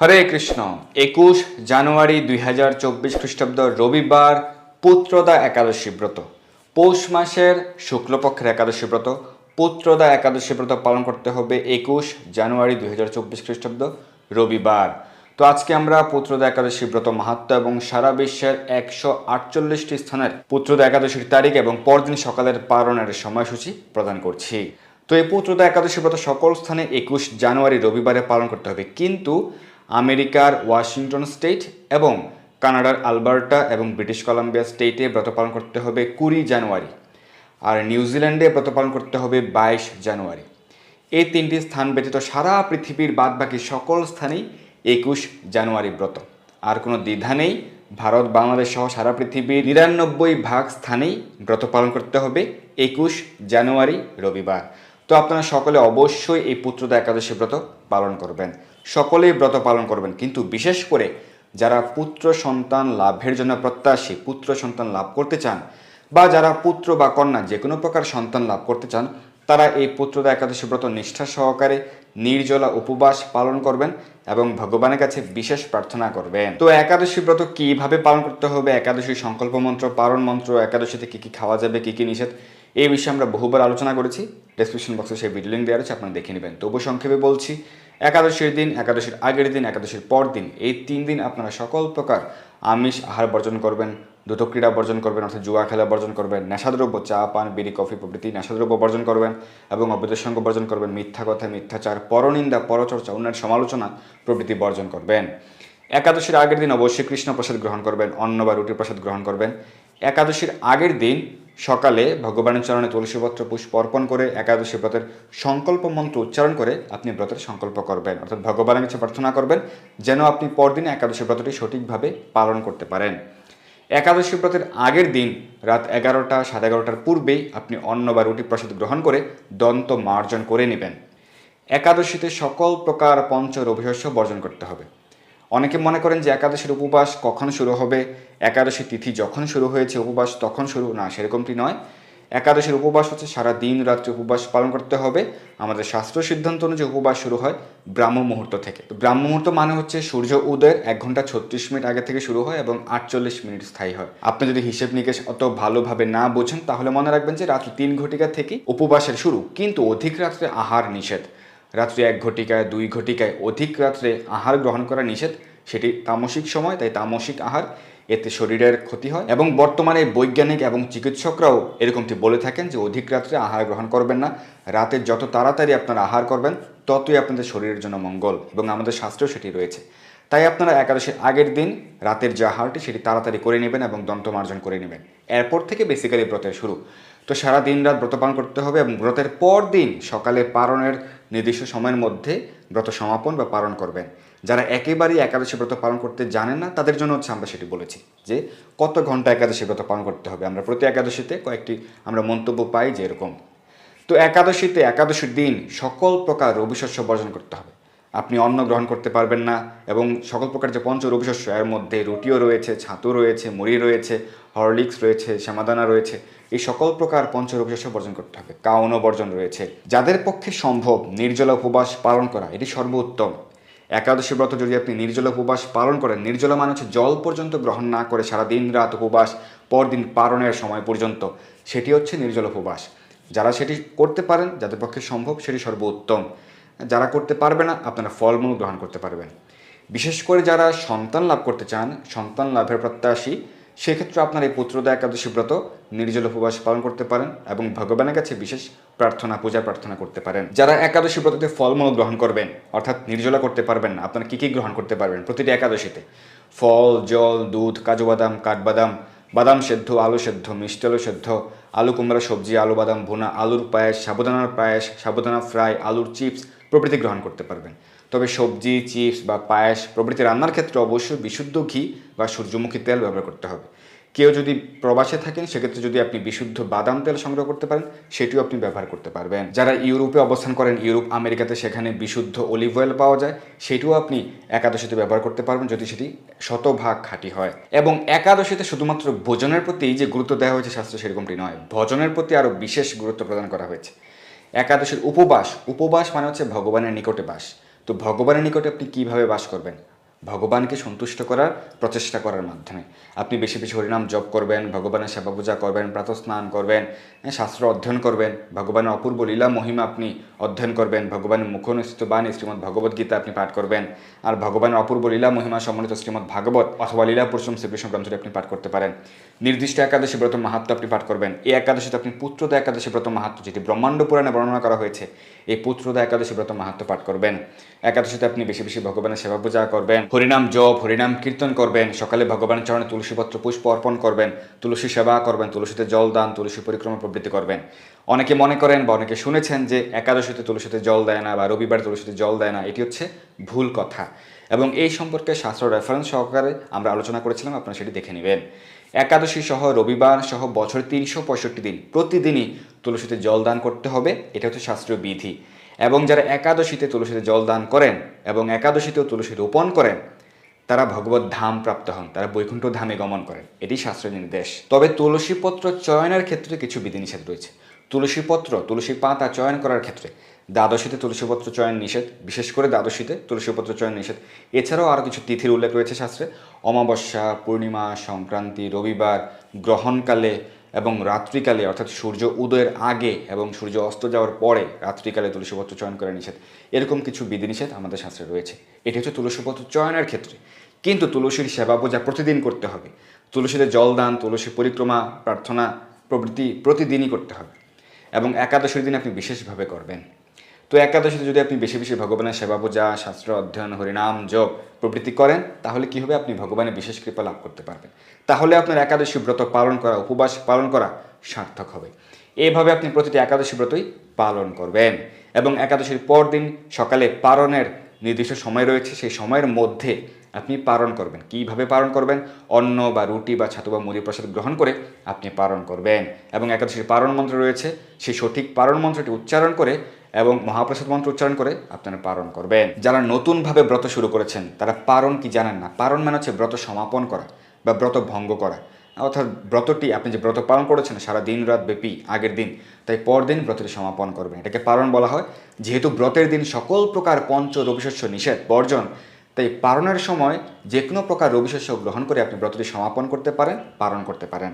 হরে কৃষ্ণ। একুশ জানুয়ারি দুই হাজার চব্বিশ খ্রিস্টাব্দ রবিবার, পুত্রদা একাদশী ব্রত। পৌষ মাসের শুক্লপক্ষের একাদশী ব্রত। পুত্রদা একাদশী ব্রত পালন করতে হবে একুশ জানুয়ারি দুই হাজার চব্বিশ খ্রিস্টাব্দ রবিবার। তো আজকে আমরা পুত্রদা একাদশী ব্রত মাহাত্ম এবং সারা বিশ্বের একশো আটচল্লিশটি স্থানের পুত্রদা একাদশীর তারিখ এবং পরদিন সকালের পালনের সময়সূচি প্রদান করছি। তো এই পুত্রদা একাদশী ব্রত সকল স্থানে একুশ জানুয়ারি রবিবারে পালন করতে হবে। কিন্তু আমেরিকার ওয়াশিংটন স্টেট এবং কানাডার আলবার্টা এবং ব্রিটিশ কলাম্বিয়া স্টেটে ব্রত পালন করতে হবে কুড়ি জানুয়ারি আর নিউজিল্যান্ডে ব্রত পালন করতে হবে বাইশ জানুয়ারি। এই তিনটি স্থান ব্যতীত সারা পৃথিবীর বাদবাকি সকল স্থানেই একুশ জানুয়ারি ব্রত। আর কোনো দ্বিধা নেই, ভারত, বাংলাদেশ সহ সারা পৃথিবীর নিরানব্বই ভাগ স্থানেই ব্রত পালন করতে হবে একুশ জানুয়ারি রবিবার। তো আপনারা সকলে অবশ্যই এই পুত্রদা একাদশী ব্রত পালন করবেন। সকলেই ব্রত পালন করবেন। কিন্তু বিশেষ করে যারা পুত্র সন্তান লাভের জন্য প্রত্যাশী, পুত্র সন্তান লাভ করতে চান বা যারা পুত্র বা কন্যা যে কোনো প্রকার সন্তান লাভ করতে চান, তারা এই পুত্রদা একাদশী ব্রত নিষ্ঠা সহকারে নির্জলা উপবাস পালন করবেন এবং ভগবানের কাছে বিশেষ প্রার্থনা করবেন। তো একাদশী ব্রত কীভাবে পালন করতে হবে? একাদশী সংকল্প মন্ত্র পালন মন্ত্র, একাদশীতে কি কি খাওয়া যাবে, কি কি নিষেধ? এই বিষয়ে আমরা বহুবার আলোচনা করেছি। ডেসক্রিপশন বক্সে সেই ভিডিও লিঙ্ক দেওয়া আছে আপনারা দেখে নেবেন। তবু সংক্ষেপে বলছি, একাদশীর দিন, একাদশীর আগের দিন, একাদশীর পর দিন, এই তিন দিন আপনারা সকল প্রকার আমিষ আহার বর্জন করবেন দ্রুত ক্রীড়া বর্জন করবেন, অর্থাৎ জুয়া খেলা বর্জন করবেন, নেশাদ্রব্য, চা, পান, বিড়ি, কফি প্রভৃতি নেশাদ্রব্য বর্জন করবেন এবং অবৈধ সঙ্গ বর্জন করবেন, মিথ্যা কথা, মিথ্যাচার, পরনিন্দা, পরচর্চা অন্যের সমালোচনা প্রভৃতি বর্জন করবেন। একাদশীর আগের দিন অবশ্যই কৃষ্ণ প্রসাদ গ্রহণ করবেন, অন্ন বা রুটির প্রসাদ গ্রহণ করবেন। একাদশীর আগের দিন সকালে ভগবানের চরণে তুলসীপত্র, পুষ্প অর্পণ করে একাদশী ব্রতের সংকল্প মন্ত্র উচ্চারণ করে আপনি ব্রতের সংকল্প করবেন। অর্থাৎ ভগবানের কাছে প্রার্থনা করবেন যেন আপনি পরদিন একাদশী ব্রতটি সঠিকভাবে পালন করতে পারেন। একাদশী ব্রতের আগের দিন রাত এগারোটা, সাড়ে এগারোটার পূর্বেই আপনি অন্ন বা রুটি প্রসাদ গ্রহণ করে দন্ত মার্জন করে নেবেন। একাদশীতে সকল প্রকার পঞ্চ রবিশস্য বর্জন করতে হবে। অনেকে মনে করেন যে একাদশীর উপবাস কখন শুরু হবে? একাদশী তিথি যখন শুরু হয়েছে উপবাস, তখন শুরু, না, সেরকমটি নয়। একাদশীর উপবাস হচ্ছে সারা দিন রাত্রি উপবাস পালন করতে হবে। আমাদের শাস্ত্র সিদ্ধান্ত অনুযায়ী উপবাস শুরু হয় ব্রাহ্ম মুহূর্ত থেকে। ব্রাহ্ম মুহূর্ত মানে হচ্ছে সূর্য উদয়ের এক ঘণ্টা ছত্রিশ মিনিট আগে থেকে শুরু হয় এবং আটচল্লিশ মিনিট স্থায়ী হয়। আপনি যদি হিসেব নিকেশ অত ভালোভাবে না বোঝেন, তাহলে মনে রাখবেন যে রাত্রি তিন ঘটিকা থেকে উপবাসের শুরু, কিন্তু অধিক রাত্রে আহার নিষেধ। রাত্রি এক ঘটিকায়, দুই ঘটিকায় অধিক রাত্রে আহার গ্রহণ করা নিষেধ। সেটি তামসিক সময়, তাই তামসিক আহার। এতে শরীরের ক্ষতি হয় এবং বর্তমানে বৈজ্ঞানিক এবং চিকিৎসকরাও এরকমটি বলে থাকেন যে অধিক রাত্রে আহার গ্রহণ করবেন না। রাতে যত তাড়াতাড়ি আপনারা আহার করবেন, ততই আপনাদের শরীরের জন্য মঙ্গল এবং আমাদের শাস্ত্রেও সেটি রয়েছে। তাই আপনারা একাদশীর আগের দিন রাতের যে আহারটি, সেটি তাড়াতাড়ি করে নেবেন এবং দন্তমার্জন করে নেবেন। এরপর থেকে বেসিক্যালি ব্রতের শুরু। তো সারা দিন রাত ব্রত পালন করতে হবে এবং ব্রতের পর দিন সকালে পারণের নির্দিষ্ট সময়ের মধ্যে ব্রত সমাপন বা পালন করবেন। যারা একেবারেই একাদশী ব্রত পালন করতে জানেন না, তাদের জন্য হচ্ছে আমরা সেটি বলেছি যে কত ঘণ্টা একাদশী ব্রত পালন করতে হবে। আমরা প্রতি একাদশীতে কয়েকটি আমরা মন্তব্য পাই যে এরকম। তো একাদশীতে একাদশীর দিন সকল প্রকার রবিশস্য বর্জন করতে হবে। আপনি অন্ন গ্রহণ করতে পারবেন না এবং সকল প্রকার যে পঞ্চ রবিশস্য, এর মধ্যে রুটিও রয়েছে, ছাতু রয়েছে, মুড়ি রয়েছে, হরলিক্স রয়েছে, শ্যামাদানা রয়েছে, এই সকল প্রকার পঞ্চ রবিশস্য বর্জন করতে হবে। কাউনও বর্জন রয়েছে। যাদের পক্ষে সম্ভব নির্জলা উপবাস পালন করা, এটি সর্বোত্তম। একাদশী ব্রত যদি আপনি নির্জল উপবাস পালন করেন, নির্জল মানে হচ্ছে জল পর্যন্ত গ্রহণ না করে সারা দিন রাত উপবাস, পরদিন পালনের সময় পর্যন্ত। সেটি হচ্ছে নির্জল উপবাস। যারা সেটি করতে পারেন, যাদের পক্ষে সম্ভব, সেটি সর্বোত্তম। যারা করতে পারবে না, আপনারা ফলমূল গ্রহণ করতে পারবেন। বিশেষ করে যারা সন্তান লাভ করতে চান, সন্তান লাভের প্রত্যাশী সেক্ষেত্রে আপনার এই পুত্রদা একাদশী ব্রত নির্জল উপবাস পালন করতে পারেন এবং ভগবানের কাছে বিশেষ প্রার্থনা, পূজা প্রার্থনা করতে পারেন। যারা একাদশী ব্রততে ফলমূল গ্রহণ করবেন, অর্থাৎ নির্জলা করতে পারবেন না, আপনারা কী কী গ্রহণ করতে পারবেন? প্রতিটি একাদশীতে ফল, জল, দুধ, কাজু বাদাম, কাঠবাদাম, বাদাম সেদ্ধ, আলু সেদ্ধ, মিষ্টি আলু সেদ্ধ, আলু কুমড়া সবজি, আলু বাদাম ভুনা, আলুর পায়েস সাবুদানার পায়েস সাবুদানা ফ্রাই, আলুর চিপস প্রভৃতি গ্রহণ করতে পারবেন। তবে সবজি, চিপস বা পায়েস প্রভৃতি রান্নার ক্ষেত্রে অবশ্যই বিশুদ্ধ ঘি বা সূর্যমুখী তেল ব্যবহার করতে হবে। কেউ যদি প্রবাসে থাকেন, সেক্ষেত্রে যদি আপনি বিশুদ্ধ বাদাম তেল সংগ্রহ করতে পারেন, সেটিও আপনি ব্যবহার করতে পারবেন। যারা ইউরোপে অবস্থান করেন, ইউরোপ, আমেরিকাতে সেখানে বিশুদ্ধ অলিভ অয়েল পাওয়া যায়, সেটিও আপনি একাদশীতে ব্যবহার করতে পারবেন যদি সেটি শতভাগ খাঁটি হয়। এবং একাদশীতে শুধুমাত্র ভোজনের প্রতি যে গুরুত্ব দেওয়া হয়েছে শাস্ত্র সেরকমটি নয়, ভজনের প্রতি আরও বিশেষ গুরুত্ব প্রদান করা হয়েছে। একাদশীর উপবাস উপবাস মানে হচ্ছে ভগবানের নিকটে বাস। তো ভগবানের নিকটে আপনি কীভাবে বাস করবেন? ভগবানকে সন্তুষ্ট করার প্রচেষ্টা করার মাধ্যমে। আপনি বেশি বেশি হরিনাম জপ করবেন ভগবানের সেবা পূজা করবেন প্রাতঃস্নান করবেন হ্যাঁ, শাস্ত্র অধ্যয়ন করবেন ভগবানের অপূর্ব লীলা মহিমা আপনি অধ্যয়ন করবেন। ভগবানের মুখনিস্থিত বাণী শ্রীমৎ ভগবদ গীতা আপনি পাঠ করবেন। আর ভগবানের অপূর্ব লীলা মহিমা সম্মানিত শ্রীমৎ ভাগবত অথবা লীলা পুরুষম শ্রীকৃষ্ণ গ্রন্থটি আপনি পাঠ করতে পারেন। নির্দিষ্ট একাদশী ব্রত মাহাত্ম আপনি পাঠ করবেন। এই একাদশীতে আপনি পুত্রদা একাদশী ব্রত মাহাত্ম যেটি ব্রহ্মাণ্ড পুরাণে বর্ণনা করা হয়েছে, এই পুত্রদা একাদশী ব্রত মাহাত্ম পাঠ করবেন। একাদশীতে আপনি বেশি বেশি ভগবানের সেবা পূজা করবেন। হরিনাম জপ, হরিনাম কীর্তন করবেন। সকালে ভগবানের চরণে তুলসীপত্র পুষ্প অর্পণ করবেন। তুলসী সেবা করবেন। তুলসীতে জল দান, তুলসী পরিক্রমা প্রবৃত্তি করবেন। অনেকে মনে করেন বা অনেকে শুনেছেন যে একাদশীতে তুলসীতে জল দেয় না বা রবিবার তুলসীতে জল দেয় না, এটি হচ্ছে ভুল কথা। এবং এই সম্পর্কে শাস্ত্র রেফারেন্স সহকারে আমরা আলোচনা করেছিলাম, আপনারা সেটি দেখে নেবেন। একাদশী সহ রবিবার সহ বছর তিনশো পঁয়ষট্টি দিন প্রতিদিনই তুলসীতে জল দান করতে হবে, এটা হচ্ছে শাস্ত্রীয় বিধি। এবং যারা একাদশীতে তুলসীতে জল দান করেন এবং একাদশীতেও তুলসী রোপণ করেন, তারা ভগবত ধাম প্রাপ্ত হন, তারা বৈকুণ্ঠ ধামে গমন করেন, এটি শাস্ত্রের নির্দেশ। তবে তুলসী পত্র চয়নের ক্ষেত্রে কিছু বিধিনিষেধ রয়েছে। তুলসী পত্র তুলসী পাতা চয়ন করার ক্ষেত্রে দ্বাদশীতে তুলসীপত্র চয়ন নিষেধ, বিশেষ করে দ্বাদশীতে তুলসীপত্র চয়ন নিষেধ। এছাড়াও আরও কিছু তিথির উল্লেখ রয়েছে শাস্ত্রে। অমাবস্যা, পূর্ণিমা, সংক্রান্তি, রবিবার, গ্রহণকালে এবং রাত্রিকালে, অর্থাৎ সূর্য উদয়ের আগে এবং সূর্য অস্ত যাওয়ার পরে রাত্রিকালে তুলসীপত্র চয়ন করা নিষেধ। এরকম কিছু বিধিনিষেধ আমাদের শাস্ত্রে রয়েছে। এটি হচ্ছে তুলসীপত্র চয়নের ক্ষেত্রে। কিন্তু তুলসীর সেবা পূজা প্রতিদিন করতে হবে। তুলসীতে জলদান, তুলসী পরিক্রমা, প্রার্থনা, প্রভৃতি প্রতিদিনই করতে হবে। এবং একাদশীর দিন আপনি বিশেষভাবে করবেন। তো একাদশীতে যদি আপনি বেশি বেশি ভগবানের সেবা পূজা, শাস্ত্র অধ্যয়ন, হরিনাম, জপ প্রবৃত্তি করেন, তাহলে কি হবে? আপনি ভগবানের বিশেষ কৃপা লাভ করতে পারবেন। তাহলে আপনার একাদশী ব্রত পালন করা, উপবাস পালন করা সার্থক হবে। এইভাবে আপনি প্রতিটি একাদশী ব্রতই পালন করবেন। এবং একাদশীর পর দিন সকালে পালনের নির্দিষ্ট সময় রয়েছে। সেই সময়ের মধ্যে আপনি পালন করবেন। কীভাবে পালন করবেন? অন্ন বা রুটি বা ছাতু বা মুড়ি প্রসাদ গ্রহণ করে আপনি পালন করবেন। এবং একাদশীর পালন মন্ত্র রয়েছে, সেই সঠিক পালন মন্ত্রটি উচ্চারণ করে এবং মহাপ্রসাদ মন্ত্র উচ্চারণ করে আপনারা পালন করবেন। যারা নতুনভাবে ব্রত শুরু করেছেন, তারা পারণ কি জানেন না? পারণ মানে হচ্ছে ব্রত সমাপন করা বা ব্রত ভঙ্গ করা। অর্থাৎ ব্রতটি, আপনি যে ব্রত পালন করেছেন, সারা দিন রাত ব্যাপী, আগের দিন, তাই পরদিন ব্রতটি সমাপন করবেন। এটাকে পালন বলা হয়। যেহেতু ব্রতের দিন সকল প্রকার পঞ্চ রবিশস্য নিষেধ, বর্জন তাই পারণের সময় যে কোনো প্রকার রবিশস্য গ্রহণ করে আপনি ব্রতটি সমাপন করতে পারেন পালন করতে পারেন।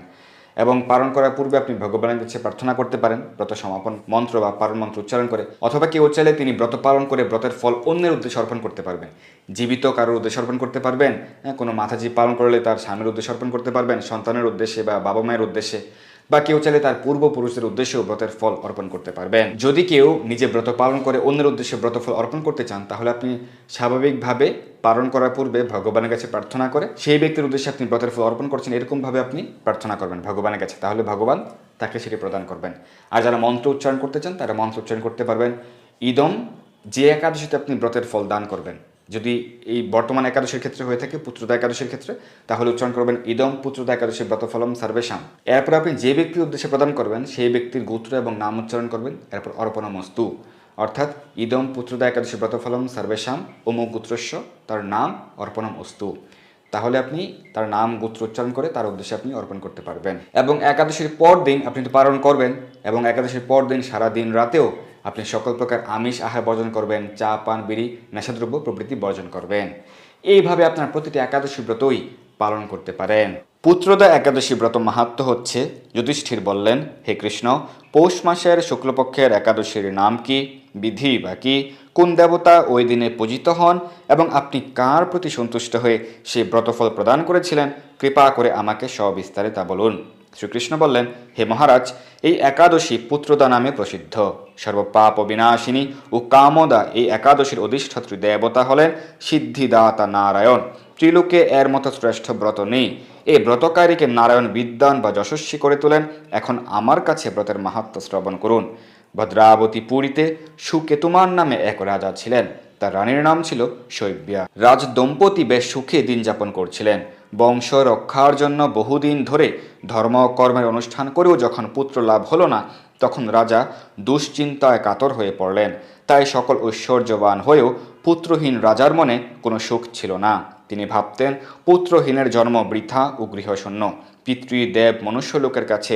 এবং পালন করার পূর্বে আপনি ভগবানের কাছে প্রার্থনা করতে পারেন ব্রত সমাপন মন্ত্র বা পারণ মন্ত্র উচ্চারণ করে অথবা কেউ চাইলে তিনি ব্রত পালন করে ব্রতের ফল অন্যের উদ্দেশ্যে অর্পণ করতে পারবেন। জীবিত কারোর উদ্দেশ্যে অর্পণ করতে পারবেন হ্যাঁ, কোনো মাথাজি পালন করলে তার স্বামীর উদ্দেশ্যে অর্পণ করতে পারবেন সন্তানের উদ্দেশ্যে বা বাবা মায়ের উদ্দেশ্যে। বা কেউ চাইলে তার পূর্বপুরুষের উদ্দেশ্যেও ব্রতের ফল অর্পণ করতে পারবেন। যদি কেউ নিজে ব্রত পালন করে অন্যের উদ্দেশ্যে ব্রত ফল অর্পণ করতে চান, তাহলে আপনি স্বাভাবিকভাবে পালন করার পূর্বে ভগবানের কাছে প্রার্থনা করে, সেই ব্যক্তির উদ্দেশ্যে আপনি ব্রতের ফল অর্পণ করছেন, এরকমভাবে আপনি প্রার্থনা করবেন ভগবানের কাছে। তাহলে ভগবান তাকে সেটি প্রদান করবেন। আর যারা মন্ত্র উচ্চারণ করতে চান, তারা মন্ত্র উচ্চারণ করতে পারবেন। ইদম যে একাদশীতে আপনি ব্রতের ফল দান করবেন। যদি এই বর্তমান একাদশীর ক্ষেত্রে হয়ে থাকে পুত্রদা একাদশীর ক্ষেত্রে, তাহলে উচ্চারণ করবেন ইদম পুত্রদা একাদশী ব্রতফলম সার্বেশাম। এরপর আপনি যে ব্যক্তির উদ্দেশ্যে প্রদান করবেন, সেই ব্যক্তির গোত্র এবং নাম উচ্চারণ করবেন। এরপর অর্পণমস্তু। অর্থাৎ ইদম পুত্রদা একাদশী ব্রতফলম সার্বেশাম অমুক গোত্রস্য, তার নাম অর্পণম অস্তু তাহলে আপনি তার নাম গোত্র উচ্চারণ করে তার উদ্দেশ্যে আপনি অর্পণ করতে পারবেন। এবং একাদশীর পর দিন আপনি তো পালন করবেন এবং একাদশীর পর দিন সারা দিন রাতেও আপনি সকল প্রকার আমিষ আহার বর্জন করবেন, চা, পান, বিড়ি, নেশাদ্রব্য প্রভৃতি বর্জন করবেন। এইভাবে আপনার প্রতিটি একাদশী ব্রতই পালন করতে পারেন। পুত্রদা একাদশী ব্রত মাহাত্ম হচ্ছে, যুধিষ্ঠির বললেন, হে কৃষ্ণ, পৌষ মাসের শুক্লপক্ষের একাদশীর নাম কি? বিধি বা কি? কোন দেবতা ওই দিনে পূজিত হন? এবং আপনি কার প্রতি সন্তুষ্ট হয়ে সেই ব্রতফল প্রদান করেছিলেন? কৃপা করে আমাকে সবিস্তারে তা বলুন। শ্রীকৃষ্ণ বললেন, হে মহারাজ, এই একাদশী পুত্রদা নামে প্রসিদ্ধ। সর্বপাপ বিনাশিনী ও কামদা এই একাদশীর অধিষ্ঠাত্রী দেবতা হলেন সিদ্ধিদাতা নারায়ণ। ত্রিলোকে এর মতো শ্রেষ্ঠ ব্রত নেই। এই ব্রতকারীকে নারায়ণ বিদ্যান বা যশস্বী করে তোলেন। এখন আমার কাছে ব্রতের মাহাত্ম শ্রবণ করুন। ভদ্রাবতী পুরীতে সুকেতুমান নামে এক রাজা ছিলেন। তার রানীর নাম ছিল শৈব্যা। রাজ দম্পতি বেশ সুখে দিন যাপন করছিলেন। বংশ রক্ষার জন্য বহুদিন ধরে ধর্ম কর্মের অনুষ্ঠান করেও যখন পুত্র লাভ হলো না, তখন রাজা দুশ্চিন্তায় কাতর হয়ে পড়লেন। তাই সকল ঐশ্বর্যবান হয়েও পুত্রহীন রাজার মনে কোনো সুখ ছিল না। তিনি ভাবতেন, পুত্রহীনের জন্ম বৃথা ও গৃহশূন্য। মনুষ্য লোকের কাছে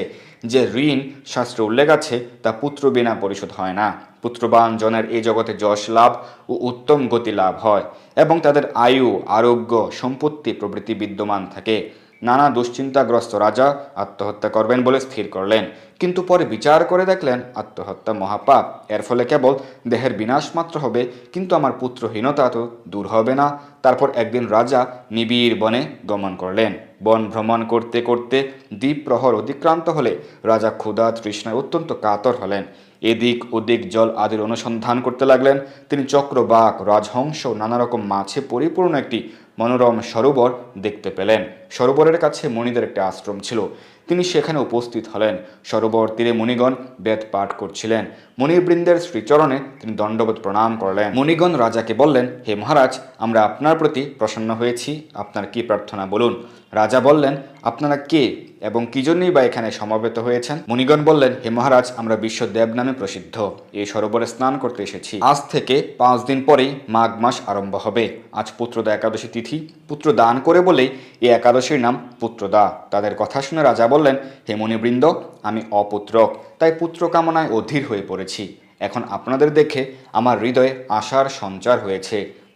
যে ঋণ শাস্ত্রে উল্লেখ আছে, তা পুত্র বিনা পরিশোধ হয় না। পুত্রবান জনের এই জগতে যশ লাভ ও উত্তম গতি লাভ হয় এবং তাদের আয়ু, আরোগ্য, সম্পত্তি প্রভৃতি বিদ্যমান থাকে। নানা দুশ্চিন্তাগ্রস্ত রাজা আত্মহত্যা করবেন বলে স্থির করলেন। কিন্তু পরে বিচার করে দেখলেন আত্মহত্যা মহাপাপ। এর ফলে কেবল দেহের বিনাশ মাত্র হবে, কিন্তু আমার পুত্রহীনতা তো দূর হবে না। তারপর একদিন রাজা নিবিড় বনে গমন করলেন। বন ভ্রমণ করতে করতে দ্বীপ প্রহর অতিক্রান্ত হলে রাজা ক্ষুধা তৃষ্ণায় অত্যন্ত কাতর হলেন। এদিক ওদিক জল আদির অনুসন্ধান করতে লাগলেন। তিনি চক্রবাক, রাজহংস নানা রকম মাছে পরিপূর্ণ একটি মনোরম সরোবর দেখতে পেলেন। সরোবরের কাছে মণিদের একটা আশ্রম ছিল। তিনি সেখানে উপস্থিত হলেন। সরোবর তীরে মণিগণ বেদ পাঠ করছিলেন। মণিবৃন্দের শ্রীচরণে তিনি দণ্ডবোধ প্রণাম করলেন। মণিগণ রাজাকে বললেন, হে মহারাজ, আমরা আপনার প্রতি প্রসন্ন হয়েছি। আপনার কি প্রার্থনা বলুন? রাজা বললেন, আপনারা কে এবং কি জন্যই বা এখানে সমবেত হয়েছেন? মুনিগণ বললেন, হে মহারাজ, আমরা বিশ্বদেব নামে প্রসিদ্ধ। এই সরোবরে স্নান করতে এসেছি। আজ থেকে পাঁচ দিন পরেই মাঘ মাস আরম্ভ হবে। আজ পুত্রদা একাদশী তিথি। পুত্র দান করে বলেই এই একাদশীর নাম পুত্রদা। তাদের কথা শুনে রাজা বললেন, হে মুনিবৃন্দ, আমি অপুত্রক। তাই পুত্র কামনায় অধীর হয়ে পড়েছি। এখন আপনাদের দেখে আমার হৃদয়ে আশার সঞ্চার হয়েছে।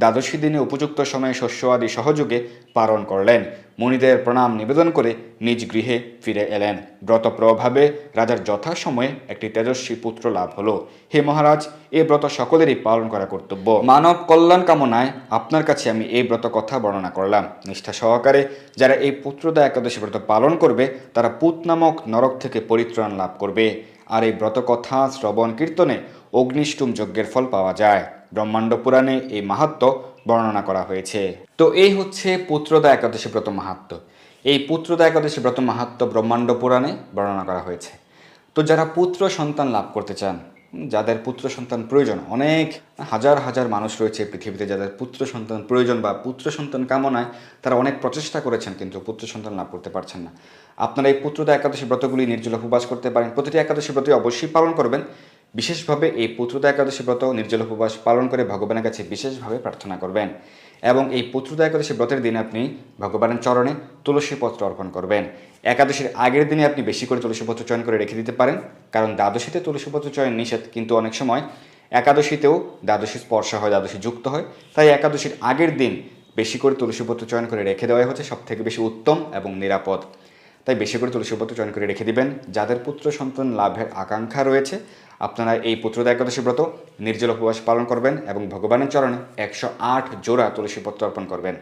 দ্বাদশী দিনে উপযুক্ত সময়ে শস্য আদি সহযোগে পালন করলেন। মুনিদের প্রণাম নিবেদন করে নিজ গৃহে ফিরে এলেন। ব্রত প্রভাবে রাজার যথাসময়ে একটি তেজস্বী পুত্র লাভ হলো। হে মহারাজ এই ব্রত সকলেরই পালন করা কর্তব্য। মানব কল্যাণ কামনায় আপনার কাছে আমি এই ব্রত কথা বর্ণনা করলাম। নিষ্ঠা সহকারে যারা এই পুত্রদা একাদশী ব্রত পালন করবে, তারা পুত নামক নরক থেকে পরিত্রাণ লাভ করবে। আর এই ব্রত কথা শ্রবণ কীর্তনে অগ্নিষ্টুম যজ্ঞের ফল পাওয়া যায়। ব্রহ্মাণ্ড পুরাণে এই মাহাত্ম বর্ণনা করা হয়েছে। তো এই হচ্ছে পুত্রদা একাদশী ব্রত মাহাত্ম। এই পুত্রদা একাদশী ব্রত মাহাত্ম ব্রহ্মাণ্ড পুরাণে বর্ণনা করা হয়েছে। তো যারা পুত্র সন্তান লাভ করতে চান, যাদের পুত্র সন্তান প্রয়োজন, অনেক হাজার হাজার মানুষ রয়েছে পৃথিবীতে যাদের পুত্র সন্তান প্রয়োজন বা পুত্র সন্তান কামনায় তারা অনেক প্রচেষ্টা করেছেন কিন্তু পুত্র সন্তান লাভ করতে পারছেন না। আপনারা এই পুত্রদা একাদশী ব্রতগুলি নির্জল উপবাস করতে পারেন। প্রতিটি একাদশী ব্রতই অবশ্যই পালন করবেন। বিশেষভাবে এই পুত্রদা একাদশী ব্রত নির্জল উপবাস পালন করে ভগবানের কাছে বিশেষভাবে প্রার্থনা করবেন। এবং এই পুত্রদা একাদশী ব্রতের দিনে আপনি ভগবানের চরণে তুলসী পত্র অর্পণ করবেন। একাদশীর আগের দিনে আপনি বেশি করে তুলসী পত্র চয়ন করে রেখে দিতে পারেন, কারণ দ্বাদশীতে তুলসী পত্র চয়ন নিষেধ, কিন্তু অনেক সময় একাদশীতেও দ্বাদশী স্পর্শ হয়, দ্বাদশী যুক্ত হয়। তাই একাদশীর আগের দিন বেশি করে তুলসী পত্র চয়ন করে রেখে দেওয়াই হচ্ছে সব থেকে বেশি উত্তম এবং নিরাপদ। তাই বেশি করে তুলসী পত্র চয়ন করে রেখে দিবেন। যাদের পুত্র সন্তান লাভের আকাঙ্ক্ষা রয়েছে, আপনারা এই পুত্রদা একাদশী ব্রত নির্জল উপবাস পালন করবেন এবং ভগবানের চরণে একশো আট জোড়া তুলসী পত্র অর্পণ করবেন।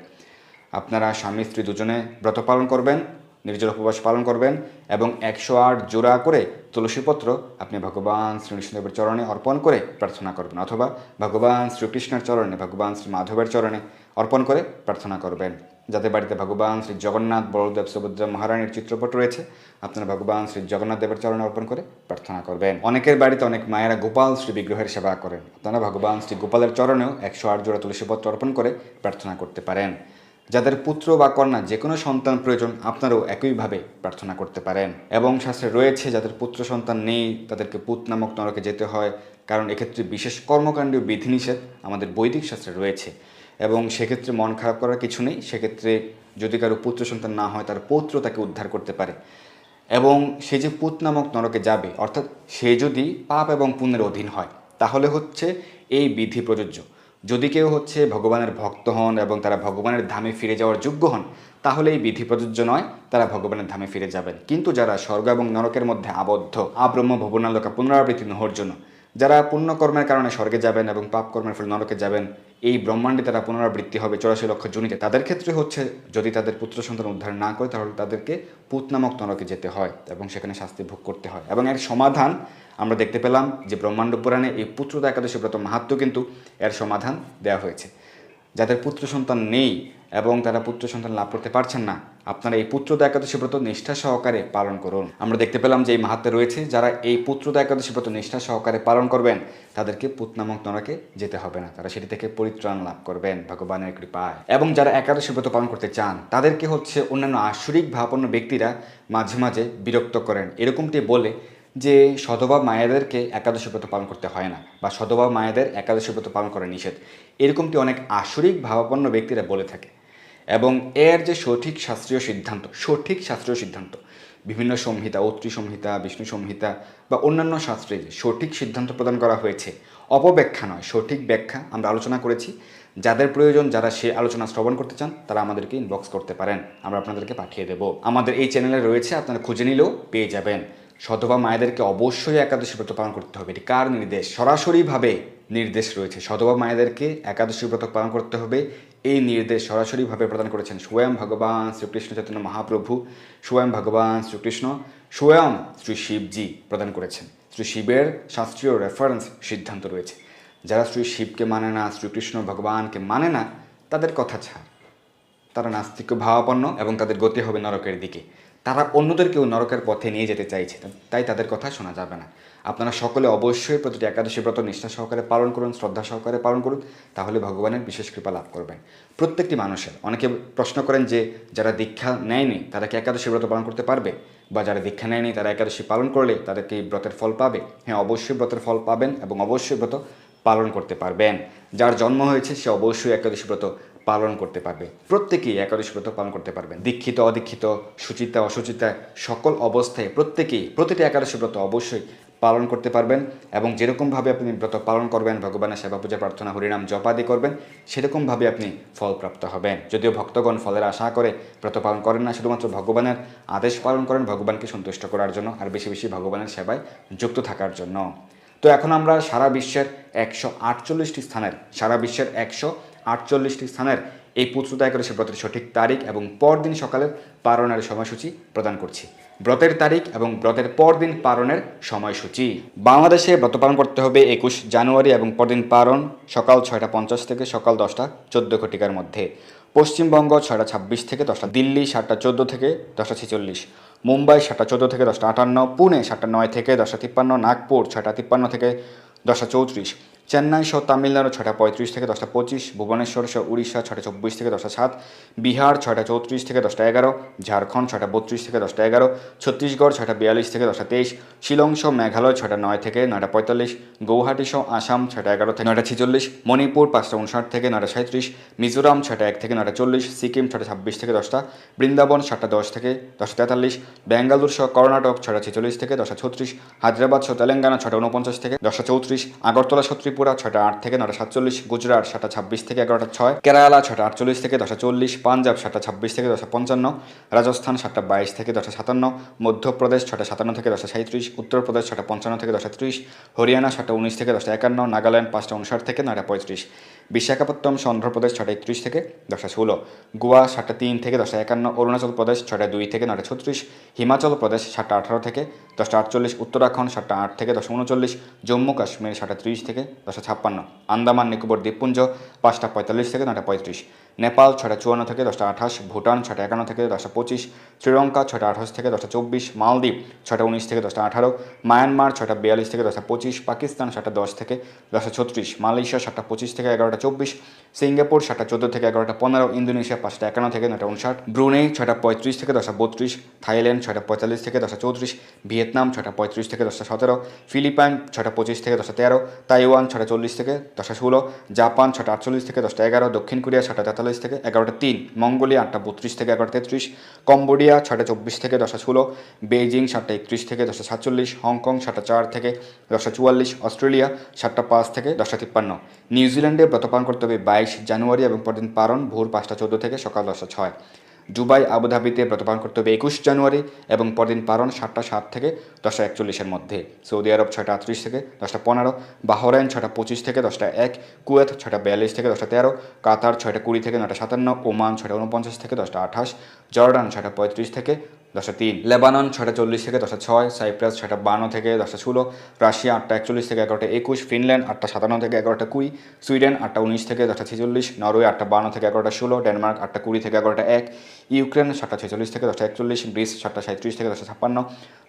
আপনারা স্বামী, স্ত্রী দুজনে ব্রত পালন করবেন, নির্জল উপবাস পালন করবেন এবং একশো আট জোড়া করে তুলসীপত্র আপনি ভগবান শ্রীকৃষ্ণদেবের চরণে অর্পণ করে প্রার্থনা করবেন অথবা ভগবান শ্রীকৃষ্ণের চরণে, ভগবান শ্রী মাধবের চরণে অর্পণ করে প্রার্থনা করবেন। যাদের বাড়িতে ভগবান শ্রী জগন্নাথ বলদেব সুভদ্রা মহারানীর চিত্রপট রয়েছে, আপনারা ভগবান শ্রী জগন্নাথ দেবের চরণে অর্পণ করে প্রার্থনা করবেন। অনেকের বাড়িতে অনেক মায়েরা গোপাল শ্রী বিগ্রহের সেবা করেন। আপনারা ভগবান শ্রী গোপালের চরণেও একশো আট জোড়া তুলসীপত্র অর্পণ করে প্রার্থনা করতে পারেন। যাদের পুত্র বা কন্যা যে কোনো সন্তান প্রয়োজন, আপনারাও একইভাবে প্রার্থনা করতে পারেন। এবং শাস্ত্রে রয়েছে, যাদের পুত্র সন্তান নেই, তাদেরকে পুত নামক নরকে যেতে হয়। কারণ এক্ষেত্রে বিশেষ কর্মকাণ্ডীয় বিধিনিষেধ আমাদের বৈদিক শাস্ত্রে রয়েছে। এবং সেক্ষেত্রে মন খারাপ করার কিছু নেই। সেক্ষেত্রে যদি কারও পুত্র সন্তান না হয়, তার পৌত্র তাকে উদ্ধার করতে পারে। এবং সে যে পুত নামক নরকে যাবে, অর্থাৎ সে যদি পাপ এবং পুণ্যের অধীন হয়, তাহলে হচ্ছে এই বিধি প্রযোজ্য। যদি কেউ হচ্ছে ভগবানের ভক্ত হন এবং তারা ভগবানের ধামে ফিরে যাওয়ার যোগ্য হন, তাহলে এই বিধি প্রযোজ্য নয়, তারা ভগবানের ধামে ফিরে যাবেন। কিন্তু যারা স্বর্গ এবং নরকের মধ্যে আবদ্ধ, আব্রহ্ম, ভবনালোকা পুনরাবৃত্তি নহর জন্য যারা পুণ্যকর্মের কারণে স্বর্গে যাবেন এবং পাপ কর্মের ফলে নরকে যাবেন, এই ব্রহ্মাণ্ডে তারা পুনরাবৃত্তি হবে চৌরাশি লক্ষ জুনিতে তাদের ক্ষেত্রে হচ্ছে, যদি তাদের পুত্র সন্তান উদ্ধার না করে, তাহলে তাদেরকে পুত নামক নরকে যেতে হয় এবং সেখানে শাস্তি ভোগ করতে হয়। এবং এর সমাধান আমরা দেখতে পেলাম যে ব্রহ্মাণ্ড পুরাণে এই পুত্রদা একাদশী ব্রত মাহাত্ম কিন্তু এর সমাধান দেওয়া হয়েছে। যাদের পুত্র সন্তান নেই এবং তারা পুত্র সন্তান লাভ করতে পারছেন না। আপনারা এই পুত্রদা একাদশী ব্রত নিষ্ঠা সহকারে পালন করুন। আমরা দেখতে পেলাম যে এই মাহাত্মে রয়েছে, যারা এই পুত্রদা একাদশী ব্রত নিষ্ঠা সহকারে পালন করবেন, তাদেরকে পুত নামক নরকে যেতে হবে না। তারা সেটি থেকে পরিত্রাণ লাভ করবেন, ভগবানের কৃপায়। এবং যারা একাদশী ব্রত পালন করতে চান, তাদেরকে হচ্ছে অন্যান্য আসরিক ভাবাপন্ন ব্যক্তিরা মাঝে মাঝে বিরক্ত করেন। এরকমটি বলে যে সধবা মায়েদেরকে একাদশী ব্রত পালন করতে হয় না, বা সধবা মায়েদের একাদশী ব্রত পালন করা নিষেধ। এরকমটি অনেক আসরিক ভাবাপন্ন ব্যক্তিরা বলে থাকে। এবং এর যে সঠিক শাস্ত্রীয় সিদ্ধান্ত, সঠিক শাস্ত্রীয় সিদ্ধান্ত, বিভিন্ন সংহিতা, অত্রি সংহিতা, বিষ্ণু সংহিতা বা অন্যান্য শাস্ত্রে যে সঠিক সিদ্ধান্ত প্রদান করা হয়েছে, অপব্যাখ্যা নয়, সঠিক ব্যাখ্যা আমরা আলোচনা করেছি। যাদের প্রয়োজন, যারা সে আলোচনা শ্রবণ করতে চান, তারা আমাদেরকে ইনবক্স করতে পারেন। আমরা আপনাদেরকে পাঠিয়ে দেব। আমাদের এই চ্যানেলে রয়েছে, আপনারা খুঁজে নিলেও পেয়ে যাবেন। সধবা মায়েদেরকে অবশ্যই একাদশী ব্রত পালন করতে হবে। এটি কার নির্দেশ? সরাসরিভাবে নির্দেশ রয়েছে। সধবা মায়েদেরকে একাদশী ব্রত পালন করতে হবে। এই নির্দেশ সরাসরিভাবে প্রদান করেছেন স্বয়ং ভগবান শ্রীকৃষ্ণ চৈতন্য মহাপ্রভু। স্বয়ং ভগবান শ্রীকৃষ্ণ, স্বয়ং শ্রী শিবজি প্রদান করেছেন। শ্রী শিবের শাস্ত্রীয় রেফারেন্স সিদ্ধান্ত রয়েছে। যারা শ্রী শিবকে মানে না, শ্রীকৃষ্ণ ভগবানকে মানে না, তাদের কথা ছাড়। তারা নাস্তিক ভাবাপন্ন এবং তাদের গতি হবে নরকের দিকে। তারা অন্যদেরকেও নরকের পথে নিয়ে যেতে চাইছে, তাই তাদের কথা শোনা যাবে না। আপনারা সকলে অবশ্যই প্রতিটি একাদশী ব্রত নিষ্ঠা সহকারে পালন করুন, শ্রদ্ধা সহকারে পালন করুন, তাহলে ভগবানের বিশেষ কৃপা লাভ করবেন। প্রত্যেকটি মানুষের, অনেকে প্রশ্ন করেন যে যারা দীক্ষা নেয়নি, তারা কি একাদশী ব্রত পালন করতে পারবে? বা যারা দীক্ষা নেয়নি, তারা একাদশী পালন করলে তাদের কি ব্রতের ফল পাবে? হ্যাঁ অবশ্যই ব্রতের ফল পাবেন এবং অবশ্যই ব্রত পালন করতে পারবেন। যার জন্ম হয়েছে, সে অবশ্যই একাদশী ব্রত পালন করতে পারবে। প্রত্যেকেই একাদশী ব্রত পালন করতে পারবেন দীক্ষিত, অদীক্ষিত সুচিতা অসুচিতা সকল অবস্থায় প্রত্যেকেই, প্রতিটি একাদশী ব্রত অবশ্যই পালন করতে পারবেন এবং যেরকমভাবে আপনি ব্রত পালন করবেন, ভগবানের সেবা পূজা, প্রার্থনা, হরিনাম জপাদি করবেন, সেরকমভাবে আপনি ফলপ্রাপ্ত হবেন। যদিও ভক্তগণ ফলের আশা করে ব্রত পালন করেন না, শুধুমাত্র ভগবানের আদেশ পালন করেন, ভগবানকে সন্তুষ্ট করার জন্য আর বেশি বেশি ভগবানের সেবায় যুক্ত থাকার জন্য। তো এখন আমরা সারা বিশ্বের একশো আটচল্লিশটি স্থানের, সারা বিশ্বের একশো আটচল্লিশটি স্থানের এই পুত্রদা একাদশী ব্রতের সঠিক তারিখ এবং পরদিন সকালের পালনের সময়সূচি প্রদান করছি। ব্রতের তারিখ এবং ব্রতের পরদিন পালনের সময়সূচি। বাংলাদেশে ব্রত পালন করতে হবে একুশ জানুয়ারি এবং পরদিন পালন সকাল ছয়টা পঞ্চাশ থেকে সকাল দশটা চোদ্দ ঘটিকার মধ্যে। পশ্চিমবঙ্গ ছয়টা ছাব্বিশ থেকে দশটা, দিল্লি সাতটা চোদ্দ থেকে দশটা ছেচল্লিশ, মুম্বাই সাতটা চোদ্দ থেকে দশটা আটান্ন, পুনে সাতটা নয় থেকে দশটা তিপ্পান্ন, নাগপুর ছয়টা তিপ্পান্ন থেকে দশটা চৌত্রিশ। চেন্নাই সহ তামিলনাড়ু ছটা পঁয়ত্রিশ থেকে দশটা পঁচিশ, ভুবনেশ্বর সহ উড়িষ্যা ছটা চব্বিশ থেকে দশটা সাত, বিহার ছয়টা চৌত্রিশ থেকে দশটা এগারো, ঝাড়খণ্ড ছটা বত্রিশ থেকে দশটা এগারো, ছত্তিশগড় ছটা বিয়াল্লিশ থেকে দশটা তেইশ, শিলং সহ মেঘালয় ছটা নয় থেকে নয়টা পঁয়তাল্লিশ, গৌহাটি সহ আসাম ছটা এগারো থেকে নয়টা ছেচল্লিশ, মণিপুর পাঁচটা উনষাট থেকে নয়টা সাঁত্রিশ মিজোরাম ছটা এক থেকে নয়টা চল্লিশ, সিকিম ছটা ছাব্বিশ থেকে দশটা, বৃন্দাবন সাতটা দশ থেকে দশটা তেতাল্লিশ বেঙ্গালুর সহ কর্ণাটক ছটা ছেচল্লিশ থেকে দশটা ছত্রিশ, হায়দ্রাবাদ সহ তেলেঙ্গানা ছটা উনপঞ্চাশ থেকে দশটা চৌত্রিশ, আগরতলা ছত্রিপুরা ছয়টা আট থেকে নটা সাতচল্লিশ, গুজরাট সাতটা ছাব্বিশ থেকে এগারোটা ছয়, কেরালা ছটা আটচল্লিশ থেকে দশটা চল্লিশ, পাঞ্জাব সাতটা ছাব্বিশ থেকে দশটা পঞ্চান্ন, রাজস্থান সাতটা বাইশ থেকে দশটা সাতান্ন, মধ্যপ্রদেশ ছটা সাতান্ন থেকে দশটা সাঁত্রিশ উত্তরপ্রদেশ ছটা পঞ্চান্ন থেকে দশটা ত্রিশ, হরিয়ানা সাতটা উনিশ থেকে দশটা একান্ন, নাগাল্যান্ড পাঁচটা উনষাট থেকে নয়টা পঁয়ত্রিশ। বিশাখাপত্তনম সহ অন্ধ্রপ্রদেশ ছটা একত্রিশ থেকে দশটা ষোলো। গোয়া সাতটা তিন থেকে দশটা একান্ন। অরুণাচল প্রদেশ ছটা দুই থেকে নটা ছত্রিশ। হিমাচল প্রদেশ সাতটা আঠারো থেকে দশটা আটচল্লিশ। উত্তরাখণ্ড সাতটা আট থেকে দশটা উনচল্লিশ। জম্মু কাশ্মীর সাতটা ত্রিশ থেকে দশটা ছাপ্পান্ন। আন্দামান, নিকোবর, দ্বীপপুঞ্জ পাঁচটা পঁয়তাল্লিশ থেকে নটা পঁয়ত্রিশ। নেপাল ছটা চুয়ান্ন থেকে দশটা আঠাশ ভুটান ছটা একান্ন থেকে দশটা পঁচিশ শ্রীলঙ্কা ছটা আঠাশ থেকে দশটা চব্বিশ মালদ্বীপ ছটা উনিশ থেকে দশটা আঠারো মায়ানমার ছটা বিয়াল্লিশ থেকে দশটা পঁচিশ পাকিস্তান সাতটা দশ থেকে দশটা ছত্রিশ মালয়েশিয়া সাতটা পঁচিশ থেকে এগারোটা চব্বিশ সিঙ্গাপুর সাতটা চোদ্দ থেকে এগারোটা পনেরো ইন্দোনেশিয়া পাঁচটা একান্ন থেকে নয়টা উনষাট ব্রুনেই ছটা পঁয়ত্রিশ থেকে দশটা বত্রিশ থাইল্যান্ড ছটা পঁয়তাল্লিশ থেকে দশটা চৌত্রিশ ভিয়েতনাম ছটা পঁয়ত্রিশ থেকে দশটা সতেরো ফিলিপাইন ছটা পঁচিশ থেকে দশটা তেরো তাইওয়ান ছটা চল্লিশ থেকে দশটা ষোলো জাপান ছটা আটচল্লিশ থেকে দশটা এগারো দক্ষিণ কোরিয়া ছটা তেতাল্লিশ থেকে এগারোটা তিন, মঙ্গোলিয়া আটটা বত্রিশ থেকে এগারোটা তেত্রিশ, কম্বোডিয়া ছটা চব্বিশ থেকে দশটা ষোলো বেজিং সাতটা একত্রিশ থেকে দশটা সাতচল্লিশ, হংকং সাতটা চার থেকে দশটা চুয়াল্লিশ, অস্ট্রেলিয়া সাতটা পাঁচ থেকে দশটা তিপ্পান্ন। নিউজিল্যান্ডে ব্রতপান করতে হবে বাইশ জানুয়ারি এবং পরদিন পারণ ভোর পাঁচটা চোদ্দ থেকে সকাল দশটা ছয়। দুবাই, আবুধাবিতে ব্রতপান করতে হবে একুশ জানুয়ারি এবং পরদিন পারণ সাতটা সাত থেকে দশটা একচল্লিশের মধ্যে। সৌদি আরব ছয়টা আটত্রিশ থেকে দশটা পনেরো, বাহরাইন ছটা পঁচিশ থেকে দশটা এক, কুয়েত ছটা বিয়াল্লিশ থেকে দশটা তেরো, কাতার ছয়টা কুড়ি থেকে নটা সাতান্ন, ওমান ছয়টা উনপঞ্চাশ থেকে দশটা আঠাশ, জর্ডান ছয়টা পঁয়ত্রিশ থেকে দশটা তিন লেবানন ছটা চল্লিশ থেকে দশটা ছয় সাইপ্রাস ছটা বান্ন থেকে দশটা ষোলো রাশিয়া আটটা একচল্লিশ থেকে এগারোটা একুশ ফিনল্যান্ড আটটা সাতান্ন থেকে এগারোটা কুড়ি সুইডেন আটটা উনিশ থেকে দশটা ছেচল্লিশ নরওয়ে আটটা বান্ন থেকে এগারোটা ষোলো ডেনমার্ক আটটা কুড়ি থেকে এগারোটা এক ইউক্রেন সাতটা ছেচল্লিশ থেকে দশটা একচল্লিশ গ্রিস সাতটা সাঁত্রিশ থেকে দশটা ছাপ্পান্ন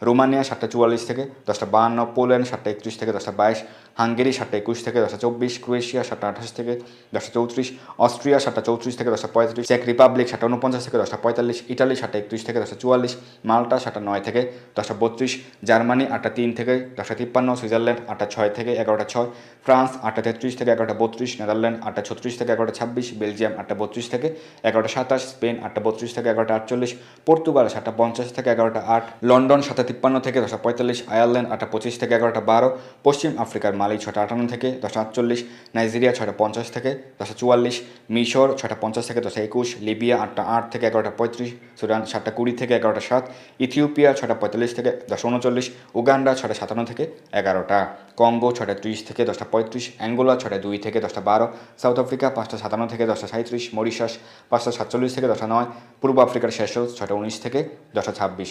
রোমানিয়া সাতটা চুয়াল্লিশ থেকে দশটা বাহান্ন পোল্যান্ড সাতটা একত্রিশ থেকে দশটা বাইশ হাঙ্গেরি সাতটা একুশ থেকে দশটা চব্বিশ ক্রোয়েশিয়া সাতটা আঠাশ থেকে দশটা চৌত্রিশ অস্ট্রিয়া সাতটা চৌত্রিশ থেকে দশটা পঁয়ত্রিশ চেক রিপাবলিক সাতটা উনপঞ্চাশ থেকে দশটা পঁয়তাল্লিশ ইটালি সাতটা একত্রিশ থেকে দশটা চুয়াল্লিশ মাল্টা সাতটা নয় থেকে দশটা বত্রিশ, জার্মানি আটটা তিন থেকে দশটা তিপ্পান্ন, সুইজারল্যান্ড আটটা ছয় থেকে এগারোটা ছয়, ফ্রান্স আটটা তেত্রিশ থেকে এগারোটা বত্রিশ, নেদারল্যান্ড আটটা ছত্রিশ থেকে এগারোটা ছাব্বিশ, বেলজিয়াম আটটা বত্রিশ থেকে এগারোটা সাতাশ, স্পেন আটটা বত্রিশ থেকে এগারোটা আটচল্লিশ, পর্তুগাল সাতটা পঞ্চাশ থেকে এগারোটা আট, লন্ডন সাতটা তিপ্পান্ন থেকে দশটা পঁয়তাল্লিশ, আয়ারল্যান্ড আটটা পঁচিশ থেকে এগারোটা বারো, পশ্চিম আফ্রিকার মালি ছটা আটান্ন থেকে দশটা আটচল্লিশ, নাইজেরিয়া ছটা পঞ্চাশ থেকে দশটা চুয়াল্লিশ, মিশর ছটা পঞ্চাশ থেকে দশটা একুশ, লিবিয়া আটটা আট থেকে এগারোটা পঁয়ত্রিশ, সুদান সাতটা কুড়ি থেকে এগারোটা সাত, ইথিওপিয়া ছটা পঁয়তাল্লিশ থেকে দশটা উনচল্লিশ, উগান্ডা ছটা সাতান্ন থেকে এগারোটা কঙ্গো ছটা ত্রিশ থেকে দশটা পঁয়ত্রিশ, অ্যাঙ্গোলা ছটা দুই থেকে দশটা বারো, সাউথ আফ্রিকা পাঁচটা সাতান্ন থেকে দশটা সাঁত্রিশ মরিশাস পাঁচটা সাতচল্লিশ থেকে দশটা নয়, পূর্ব আফ্রিকার শেষ ছটা উনিশ থেকে দশটা ছাব্বিশ,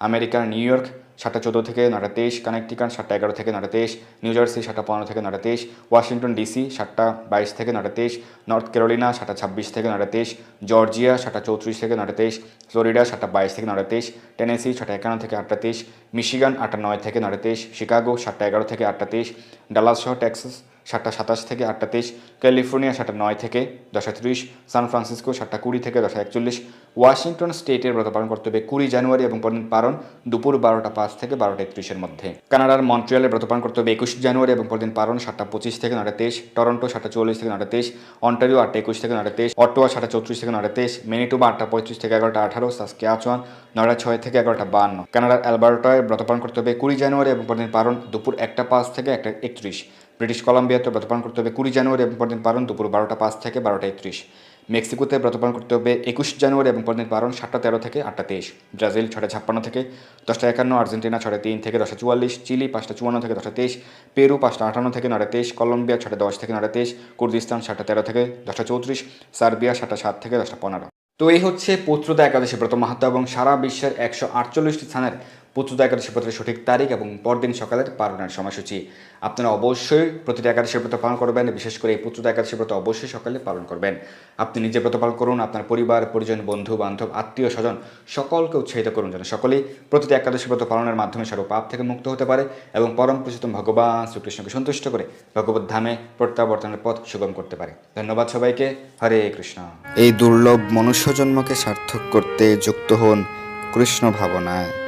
আমেরিকার নিউ ইয়র্ক সাতটা চোদ্দ থেকে নটা তেইশ, কানেকটিকান সাতটা এগারো থেকে নটা তেইশ, নিউ জার্সি সাতটা পনেরো থেকে নটা তেইশ, ওয়াশিংটন ডিসি সাতটা বাইশ থেকে নটা তেইশ, নর্থ ক্যারোলিনা সাতটা ছাব্বিশ থেকে নটা তেইশ, জর্জিয়া সাতটা চৌত্রিশ থেকে নটা তেইশ, ফ্লোরিডা সাতটা বাইশ থেকে নটা তেইশ, টেনেসি সাতটা একান্ন থেকে আটটা তেইশ, মিশিগান আটটা নয় থেকে নটা তেইশ, শিকাগো সাতটা এগারো থেকে আটটা তেইশ ডালাস সহ টেক্সাস সাতটা সাতাশ থেকে আটটা তেইশ, ক্যালিফোর্নিয়া সাতটা নয় থেকে দশটা ত্রিশ, সান ফ্রান্সিসকো সাতটা কুড়ি থেকে দশটা একচল্লিশ, ওয়াশিংটন স্টেটের ব্রত পালন করতে হবে কুড়ি জানুয়ারি এবং পালন দুপুর বারোটা পাঁচ থেকে বারোটা একত্রিশের মধ্যে। কানাডার মন্ট্রিয়ালে ব্রত পালন করতে হবে একুশ জানুয়ারি এবং পরদিন পালন সাতটা পঁচিশ থেকে নটা তেইশ, টরন্টো সাতটা চল্লিশ থেকে নটা তেইশ, অন্টারিও আটটা একুশ থেকে নটা তেইশ অটোয়া সাতটা চৌত্রিশ থেকে নটা তেইশ, মেনিটোবা আটটা পঁয়ত্রিশ থেকে এগারোটা আঠারো সাসকে সাসকিয়াচুয়ান নটা ছয় থেকে এগারোটা বান্ন। কানাডার অ্যালবার্টায় ব্রত পালন করতে হবে কুড়ি জানুয়ারি এবং পরদিন পালন দুপুর একটা পাঁচ থেকে একটা একত্রিশ ব্রিটিশ কলম্বিয়াতে ব্রত পালন করতে হবে কুড়ি জানুয়ারি এবং পরদিন পালন দুপুর বারোটা পাঁচ থেকে বারোটা একত্রিশ। মেক্সিকোতে ব্রত পালন করতে হবে একুশ জানুয়ারি এবং পরদিন পালন সাতটা তেরো থেকে আটটা তেইশ। ব্রাজিল ছটা ছাপ্পান্ন থেকে দশটা একান্ন, আর্জেন্টিনা ছটা তিন থেকে দশটা চুয়াল্লিশ, চিলি পাঁচটা চুয়ান্ন থেকে দশটা তেইশ, পেরু পাঁচটা আটান্ন থেকে নটা তেইশ, কলম্বিয়া ছটা দশ থেকে নটা তেইশ, কুর্দিস্তান সাতটা তেরো থেকে দশটা চৌত্রিশ, সার্বিয়া সাতটা সাত থেকে দশটা পনেরো। তো এই হচ্ছে পুত্রদা একাদশী ব্রত মাহাত্ম এবং সারা বিশ্বের একশো আটচল্লিশটি স্থানের পুত্রদা একাদশী ব্রতের সঠিক তারিখ এবং পরদিন সকালের পালনের সময়সূচি। আপনারা অবশ্যই প্রতিটা একাদশী ব্রত পালন করবেন, বিশেষ করে এই পুত্রদা একাদশী ব্রত অবশ্যই সকালে পালন করবেন। আপনি নিজে ব্রত পালন করুন, আপনার পরিবার, পরিজন, বন্ধু, বান্ধব, আত্মীয়, স্বজন, সকলকে উৎসাহিত করুন যেন সকলেই প্রতিটি একাদশী ব্রত পালনের মাধ্যমে সর্ব পাপ থেকে মুক্ত হতে পারে এবং পরম পুরুষোত্তম ভগবান শ্রীকৃষ্ণকে সন্তুষ্ট করে ভগবত ধামে প্রত্যাবর্তনের পথ সুগম করতে পারে। ধন্যবাদ সবাইকে। হরে কৃষ্ণ। এই দুর্লভ মনুষ্যজন্মকে সার্থক করতে যুক্ত হন কৃষ্ণ ভাবনায়।